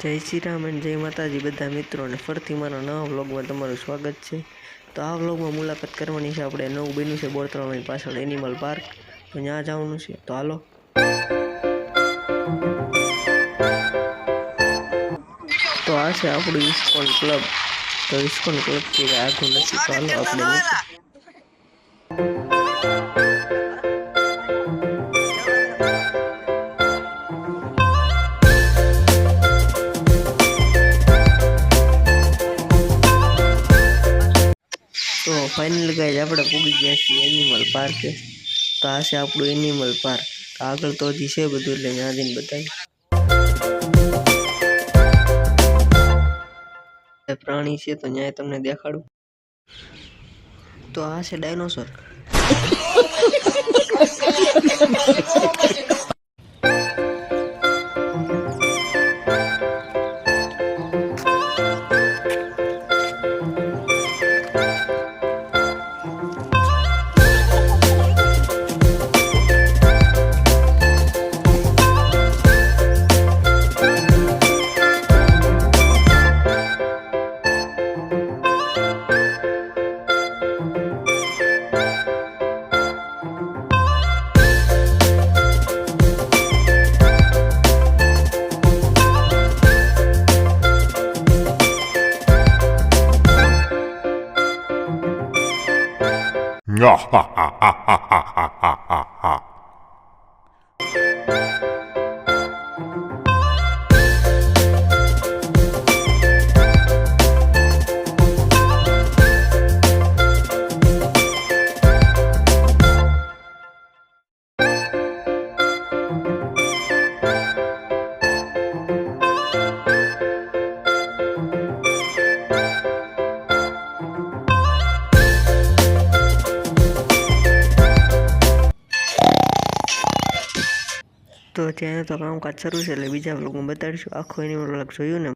જય શ્રી રામ અને જય માતાજી બધા મિત્રોને ફરીથી મારા નવા વ્લોગમાં તમારું સ્વાગત છે. તો આ વ્લોગમાં મુલાકાત કરવાની છે આપણે નવું બન્યું છે બોરતળાવની પાછળ એનિમલ પાર્ક. તો ત્યાં જવાનું છે. તો હાલો. તો આ છે આપણું ઇસ્કોન ક્લબ. તો ઇસ્કોન ક્લબથી આગળ નથી, તો હાલો આપણે તો ફાઇનલ ગાઈઝ આપણે પૂગી ગયા છીએ એનિમલ પાર્કે તો આ છે આપણું એનિમલ પાર્ક આગળ તો હજી છે બધું, એટલે ત્યાં જઈને બતાવી પ્રાણી છે તો ત્યાં તમને દેખાડું. તો આ છે ડાયનોસોર 啊！哈哈哈哈哈！哈哈。તો ત્યાં તો કામકાજ શરૂ છે એટલે બીજા બ્લોગમાં બતાડીશું આખો એનિમલ બ્લોગ જોયું ને?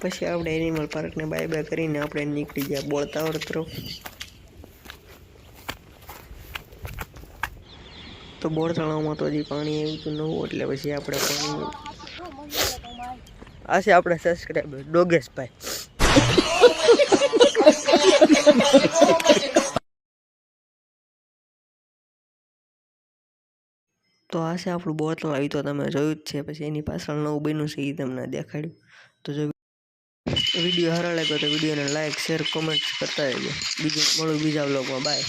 પછી આપણે એનિમલ પાર્કને બાય બાય કરીને આપણે નીકળી ગયા બોળતાવર તરફ. તો બોર તળાવમાં તો હજી પાણી આવ્યું હતું નવું એટલે પછી આપણે પાણી આ છે આપણે સબસ્ક્રાઈબર ડોગેશભાઈ. તો આ છે આપણું બોટલ આવી તો તમે જોયું જ છે. પછી એની પાછળ નવું બન્યું છે એ તમને દેખાડ્યું. તો જો વીડિયો સારો તો વિડીયોને લાઈક શેર કોમેન્ટ કરતા રહેજો. બીજું મળું બીજા બ્લોગમાં બાય